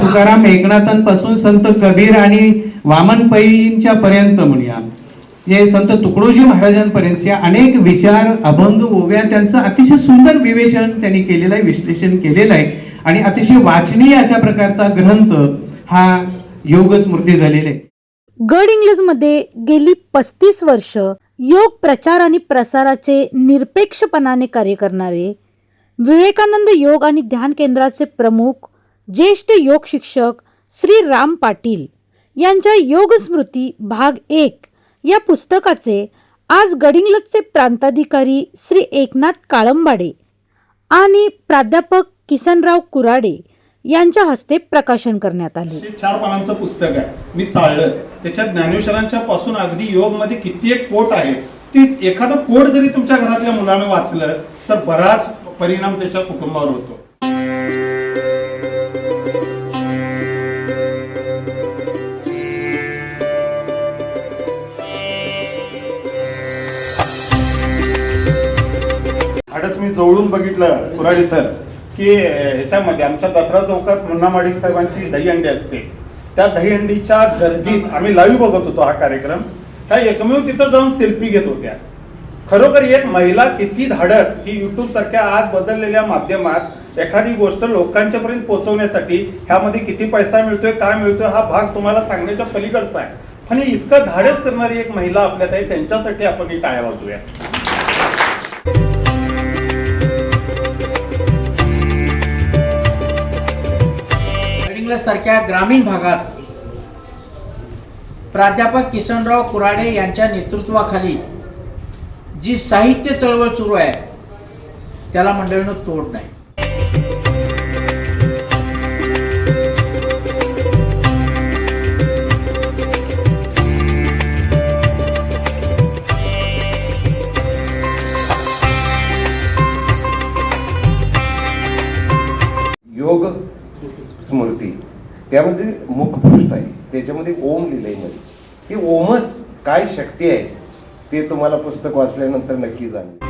तुकाराम एकनाथांपासून संत कबीर आणि वामन पैंच्या पर्यंत म्हणूया. जे संत तुकडोजी महाराजांपर्यंतचे अनेक विचार अभंग ओव्या त्यांचं अतिशय सुंदर विवेचन त्यांनी केलेलं आहे विश्लेषण केलेलं आहे. आणि अतिशय वाचनीय अशा प्रकारचा ग्रंथ हा योग स्मृती झालेला आहे. गड इंग्लजमध्ये गेली पस्तीस वर्ष योग प्रचार आणि प्रसाराचे निरपेक्षपणाने कार्य करणारे विवेकानंद योग आणि ध्यान केंद्राचे प्रमुख ज्येष्ठ योग शिक्षक श्री राम पाटील यांच्या योगस्मृती भाग एक या पुस्तकाचे आज गडिंग्लजचे प्रांताधिकारी श्री एकनाथ काळंबाडे आणि प्राध्यापक किसनराव कुराडे यांच्या हस्ते प्रकाशन करण्यात आले. चार पानांचं पुस्तक आहे. मी चाललं त्याच्यात ज्ञानेश्वरांच्या पासून अगदी योगमध्ये किती एक कोट आहे ती एखादं कोट जरी तुमच्या घरातल्या मुलानं वाचलं तर बराच परिणाम त्याच्या कुटुंबावर होतो. जवळून बघितलं कुराडी सर की ह्याच्यामध्ये आमच्या दसरा चौकात मुन्ना माडिक साहेबांची दहीहंडी असते. त्या दहीहंडीच्या गर्दीत आम्ही लाईव्ह बघत होतो हा कार्यक्रम. त्या एकमेव तिथं जाऊन सेल्फी घेत होत्या. खरोखर एक महिला किती धाडस ही युट्यूब सारख्या आज बदललेल्या माध्यमात एखादी गोष्ट लोकांच्या पर्यंत पोहोचवण्यासाठी ह्यामध्ये किती पैसा मिळतोय काय मिळतोय हा भाग तुम्हाला सांगण्याच्या पलीकडचा आहे. पण इतकं धाडस करणारी एक महिला आपल्यात आहे त्यांच्यासाठी आपण ही टाळ्या वाजूया सारख्या ग्रामीण भागात प्राध्यापक किसनराव कुराडे यांच्या नेतृत्वाखाली जी साहित्य चळवळ सुरू आहे त्याला मंडळीनं तोड नाही. त्यामध्ये मुखपृष्ठ आहे. त्याच्यामध्ये ओम लिहिलंयमध्ये. ती ओमच काय शक्ती आहे ते तुम्हाला पुस्तक वाचल्यानंतर नक्की जाणवेल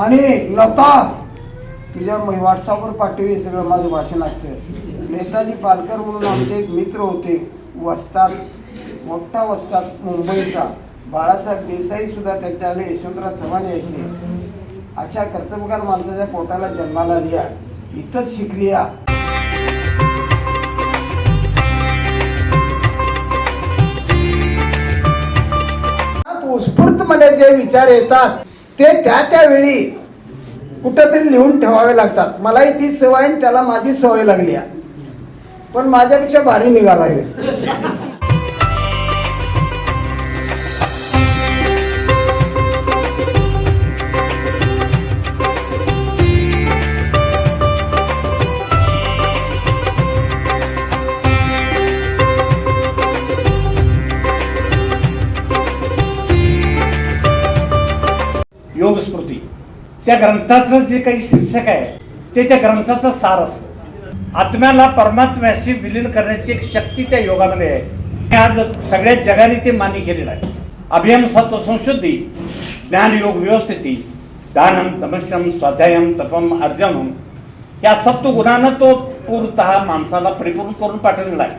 आणि लता तुझ्या व्हॉट्सअपवर पाठवी सगळं माझं भाषणाचं नेताजी पालकर म्हणून आमचे एक मित्र होते वस्तात मोठा वस्तात मुंबईचा. बाळासाहेब देसाई सुद्धा त्याच्याकडे यशवंतराव चव्हाण यायचे. अशा कर्तबगार माणसाच्या पोटाला जन्माला लिया इथंच शिकली या उत्स्फूर्तपणे जे विचार येतात ते त्या त्यावेळी कुठंतरी लिहून ठेवावे लागतात. मलाही ती सवय त्याला माझी सवय लागली आहे. पण माझ्यापेक्षा भारी निघाला त्या ग्रंथाचं जे काही शीर्षक आहे ते त्या ग्रंथाचं सार असतं. आत्म्याला परमात्म्याशी विलीन करण्याची एक शक्ती त्या योगामध्ये आहे. आज सगळ्या जगाने ते मान्य केलेलं आहे. अभियम सत्व संशुद्धी ज्ञान योग व्यवस्थिती दानम तमश्रम स्वाध्यायम तपम अर्जम या सत्व गुणानं तो पूर्णतः माणसाला परिपूर्ण करून पाठवलेला आहे.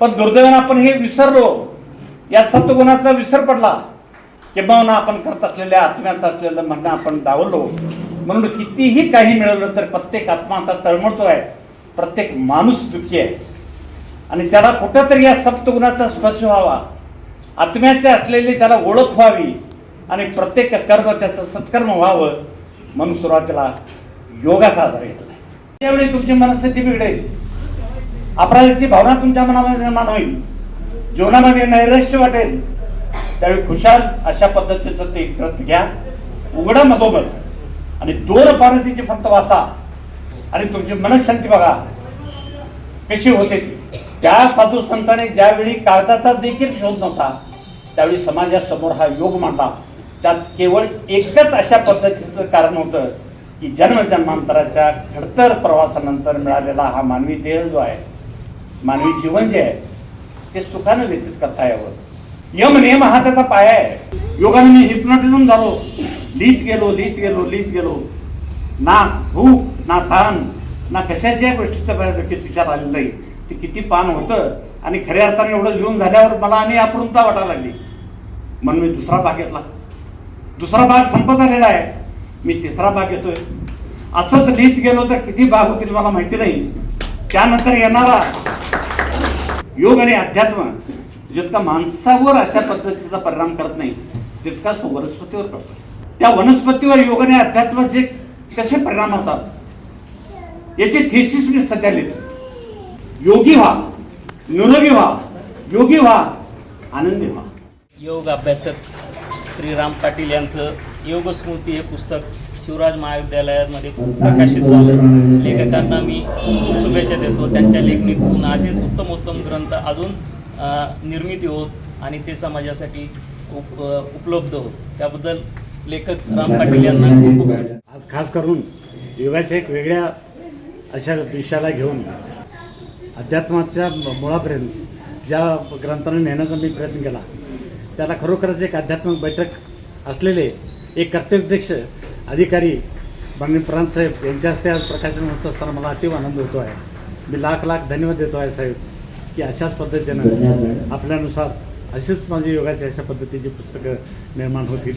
पण दुर्दैवानं आपण हे विसरलो. या सत्वगुणाचा विसर पडला. किंबहुना आपण करत असलेल्या आत्म्याचं असलेलं म्हणणं आपण दावलो म्हणून कितीही काही मिळवलं तर प्रत्येक आत्मा आता आहे प्रत्येक माणूस दुःखी आहे. आणि त्याला कुठंतरी या सप्तगुणाचा स्पर्श व्हावा. आत्म्याचे असलेली त्याला ओळख व्हावी. आणि प्रत्येक कर्म त्याचं सत्कर्म व्हावं. म्हणून सुरुवातीला योगाचा आधार घेतला. त्यावेळी तुमची मनस्थिती बिघडेल अपराधाची भावना तुमच्या मनामध्ये निर्माण होईल. जीवनामध्ये नैराश्य वाटेल. त्यावेळी खुशाल अशा पद्धतीचं ते ग्रंथ घ्या. उघडा मधोमध. आणि दोन पानं फक्त वाचा. आणि तुमची मनशांती बघा. कशी होते ती. त्या साधू संतांनी ज्यावेळी कागदाचा देखील शोध नव्हता त्यावेळी समाजासमोर हा योग मांडला. त्यात केवळ एकच अशा पद्धतीचं कारण होतं की जन्मजन्मांतराच्या घडतर प्रवासानंतर मिळालेला हा मानवी देह जो आहे मानवी जीवन जे आहे ते सुखानं व्यतीत करता यावं. यम नियम हा त्याचा पाया आहे. योगाने मी हिप्नॉटिझम झालो लिहित गेलो लिहित गेलो लिहित गेलो. ना भूक ना ताण ना कशाच्या गोष्टीचा बऱ्यापैकी विचार आलेला नाही. ते किती पान होतं आणि खऱ्या अर्थाने एवढं लिहून झाल्यावर मला आणि अपूर्णता वाटायला लागली. म्हणून मी दुसरा भाग घेतला. दुसरा भाग संपत आलेला आहे. मी तिसरा भाग घेतोय. असंच लिहित गेलो तर किती भाग होतील मला माहिती नाही. त्यानंतर येणारा योग आणि अध्यात्म. जितका माणसावर अशा पद्धतीचा परिणाम करत नाही तितकाच तो वनस्पतीवर करतो. त्या वनस्पतीवर योग आणि अध्यात्माचे कसे परिणाम होतात? याची थेसिस मी सध्या लिहितो. योगी व्हा निरोगी व्हा योगी व्हा आनंदी व्हा. योग अभ्यासक श्रीराम पाटील यांचं योग स्मृती हे पुस्तक शिवराज महाविद्यालयामध्ये प्रकाशित झालं. लेखकांना मी खूप शुभेच्छा देतो. त्यांच्या लेखनीतून असेच उत्तम उत्तम ग्रंथ अजून निर्मिती होत आणि ते समाजासाठी उप उपलब्ध होत. त्याबद्दल लेखक राम पाटील यांना खूप खूप शुभेच्छा आज खास करून योगाच्या एक वेगळ्या अशा विषयाला घेऊन अध्यात्माच्या मुळापर्यंत ज्या ग्रंथाने नेण्याचा मी प्रयत्न केला त्याला खरोखरच एक आध्यात्मिक बैठक असलेले एक कर्तव्यदक्ष अधिकारी माननीय प्रांत साहेब यांच्या हस्ते आज प्रकाशन होत असताना मला अतिव आनंद होतो आहे मी लाख लाख धन्यवाद देतो आहे साहेब. की अशाच पद्धतीनं आपल्यानुसार अशीच माझी योगाची अशा पद्धतीची पुस्तकं निर्माण होतील.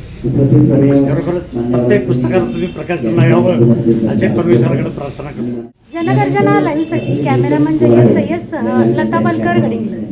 आणि खरोखरच प्रत्येक पुस्तकाला तुम्ही प्रकाशन यावं असे परमेश्वराकडे प्रार्थना करतो. जनगर्जना लाईव्हसाठी कॅमेरामन जय्यद सय्यदसह लता पालकर गडिंग्लज